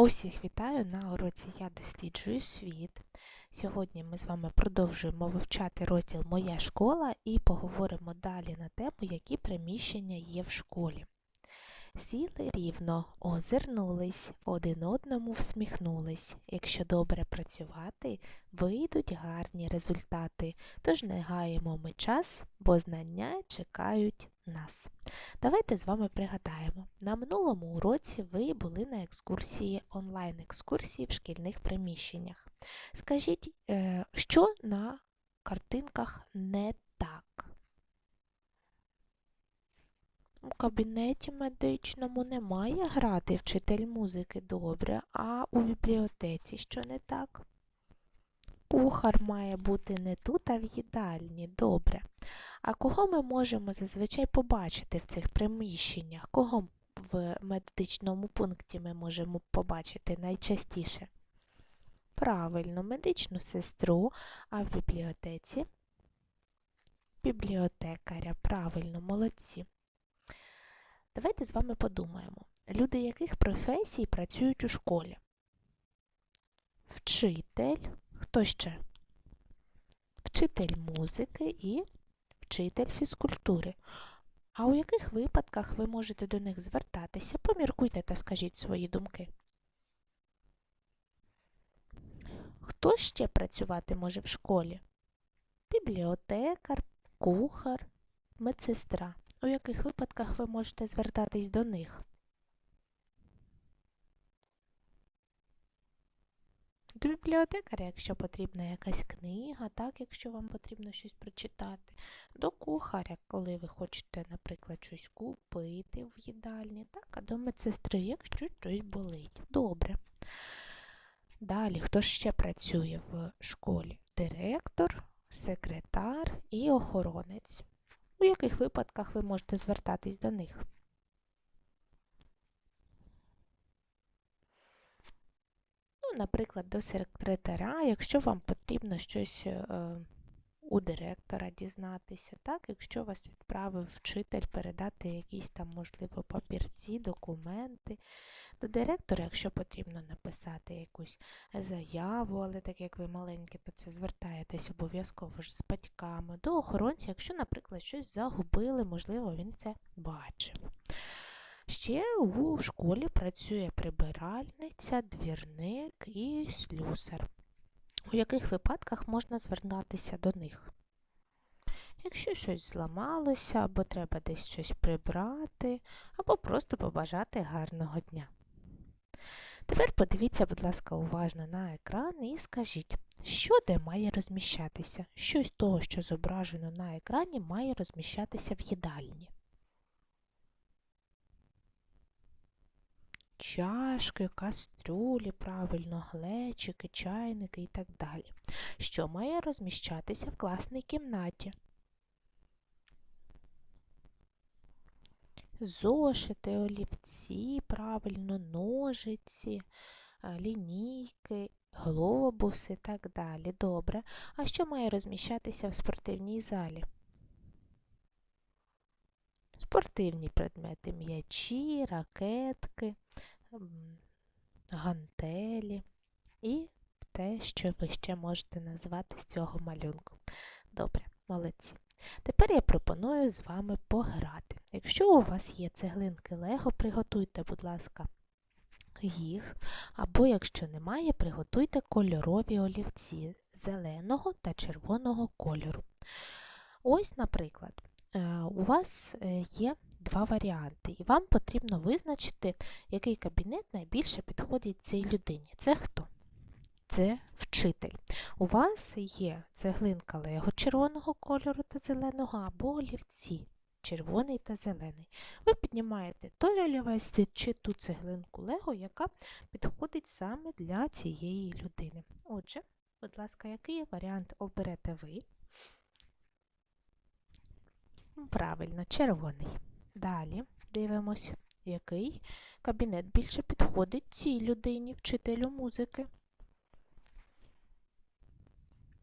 Усіх вітаю на уроці Я досліджую світ. Сьогодні ми з вами продовжуємо вивчати розділ Моя школа і поговоримо далі на тему, які приміщення є в школі. Сіли рівно, озирнулись, один одному всміхнулись. Якщо добре працювати, вийдуть гарні результати. Тож не гаємо ми час, бо знання чекають нас. Давайте з вами пригадаємо. На минулому уроці ви були на екскурсії, онлайн-екскурсії в шкільних приміщеннях. Скажіть, е, що на картинках не так? У кабінеті медичному немає грати вчитель музики добре, а у бібліотеці що не так? Кухар має бути не тут, а в їдальні. Добре. А кого ми можемо зазвичай побачити в цих приміщеннях? Кого в медичному пункті ми можемо побачити найчастіше? Правильно, медичну сестру, а в бібліотеці бібліотекаря. Правильно, молодці. Давайте з вами подумаємо, люди яких професій працюють у школі? Вчитель, хто ще? Вчитель музики і вчитель фізкультури. А у яких випадках ви можете до них звертатися? Поміркуйте та скажіть свої думки. Хто ще працювати може в школі? Бібліотекар, кухар, медсестра. У яких випадках ви можете звертатись до них? До бібліотекаря, якщо потрібна якась книга, так, якщо вам потрібно щось прочитати. До кухаря, коли ви хочете, наприклад, щось купити в їдальні, так, а до медсестри, якщо щось болить. Добре. Далі, хто ще працює в школі? Директор, секретар і охоронець. У яких випадках ви можете звертатись до них? Наприклад, до секретаря, якщо вам потрібно щось е, у директора дізнатися, так, якщо вас відправив вчитель передати якісь там, можливо, папірці, документи. До директора, якщо потрібно написати якусь заяву, але так як ви маленькі, то це звертаєтесь обов'язково ж з батьками, до охоронця, якщо, наприклад, щось загубили, можливо, він це бачив. Ще у школі працює прибиральниця, двірник і слюсар. У яких випадках можна звертатися до них? Якщо щось зламалося, або треба десь щось прибрати, або просто побажати гарного дня. Тепер подивіться, будь ласка, уважно на екран і скажіть, що де має розміщатися? Що з того, що зображено на екрані, має розміщатися в їдальні? Чашки, кастрюлі, правильно, глечики, чайники і так далі, що має розміщатися в класній кімнаті. Зошити, олівці, правильно, ножиці, лінійки, глобуси і так далі. Добре. А що має розміщатися в спортивній залі? Спортивні предмети м'ячі, ракетки, гантелі і те, що ви ще можете назвати з цього малюнку. Добре, молодці. Тепер я пропоную з вами пограти. Якщо у вас є цеглинки Лего, приготуйте, будь ласка, їх. Або, якщо немає, приготуйте кольорові олівці зеленого та червоного кольору. Ось, наприклад, у вас е, є два варіанти, і вам потрібно визначити, який кабінет найбільше підходить цій людині. Це хто? Це вчитель. У вас є цеглинка лего червоного кольору та зеленого або олівці червоний та зелений. Ви піднімаєте той олівець чи ту цеглинку лего, яка підходить саме для цієї людини. Отже, будь ласка, який варіант оберете ви? Правильно, червоний. Далі дивимось, який кабінет більше підходить цій людині, вчителю музики.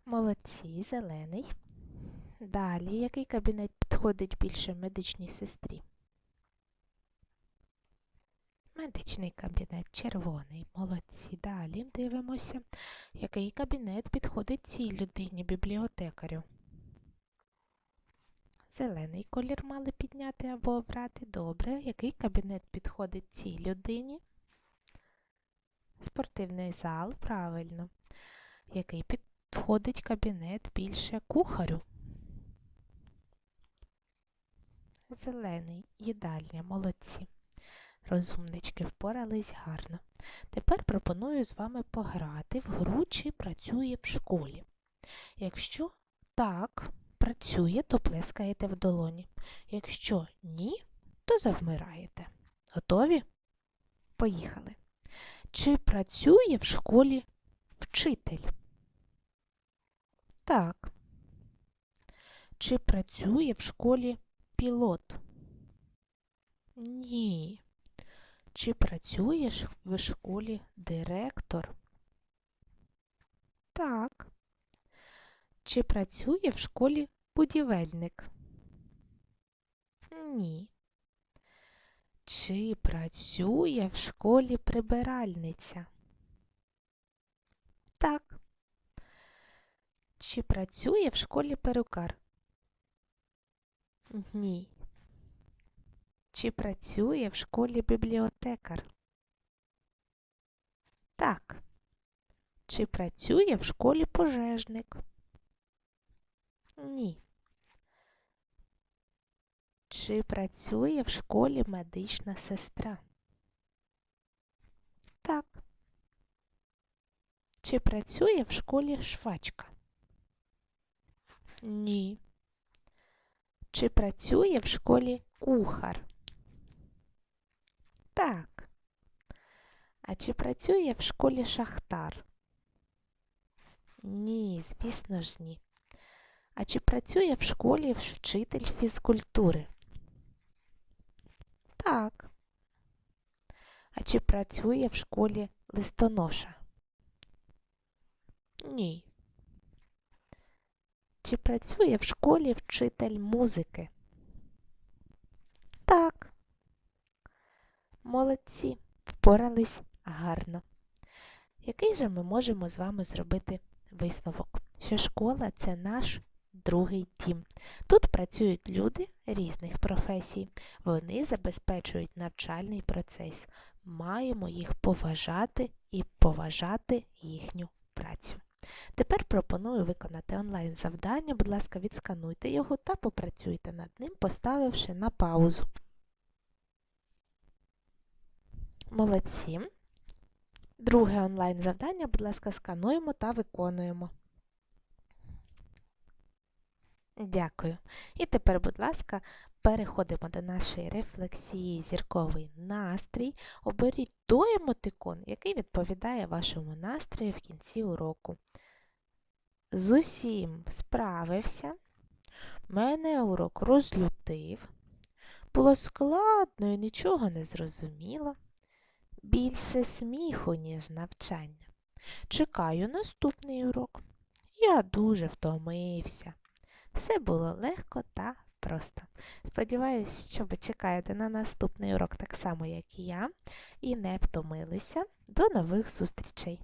Молодці, зелений. Далі, який кабінет підходить більше медичній сестрі? Медичний кабінет червоний. Молодці. Далі дивимося, який кабінет підходить цій людині, бібліотекарю. Зелений колір мали підняти або обрати. Добре. Який кабінет підходить цій людині? Спортивний зал, правильно. Який підходить кабінет більше кухарю? Зелений, їдальня, молодці. Розумнички впорались гарно. Тепер пропоную з вами пограти в гру чи працює в школі. Якщо так працює, то плескаєте в долоні. Якщо ні, то завмираєте. Готові? Поїхали. Чи працює в школі вчитель? Так. Чи працює в школі пілот? Ні. Чи працюєш в школі директор? Так. Чи працює в школі будівельник? Ні. Чи працює в школі прибиральниця? Так. Чи працює в школі перукар? Ні. Чи працює в школі бібліотекар? Так. Чи працює в школі пожежник? Ні. Чи працює в школі медична сестра? Так. Чи працює в школі швачка? Ні. Чи працює в школі кухар? Так. А чи працює в школі шахтар? Ні, звісно ж ні. А чи працює в школі вчитель фізкультури? Так. А чи працює в школі листоноша? Ні. Чи працює в школі вчитель музики? Так. Молодці, впорались гарно. Який же ми можемо з вами зробити висновок? Що школа це наш другий дім. Тут працюють люди різних професій. Вони забезпечують навчальний процес. Маємо їх поважати і поважати їхню працю. Тепер пропоную виконати онлайн завдання. Будь ласка, відскануйте його та попрацюйте над ним, поставивши на паузу. Молодці. Друге онлайн завдання, будь ласка, скануємо та виконуємо. Дякую. І тепер, будь ласка, переходимо до нашої рефлексії зірковий настрій. Оберіть той емотикон, який відповідає вашому настрою в кінці уроку. З усім справився. Мене урок розлютив. Було складно і нічого не зрозуміло. Більше сміху, ніж навчання. Чекаю наступний урок. Я дуже втомився. Все було легко та просто. Сподіваюсь, що ви чекаєте на наступний урок так само, як і я, і не втомилися. До нових зустрічей!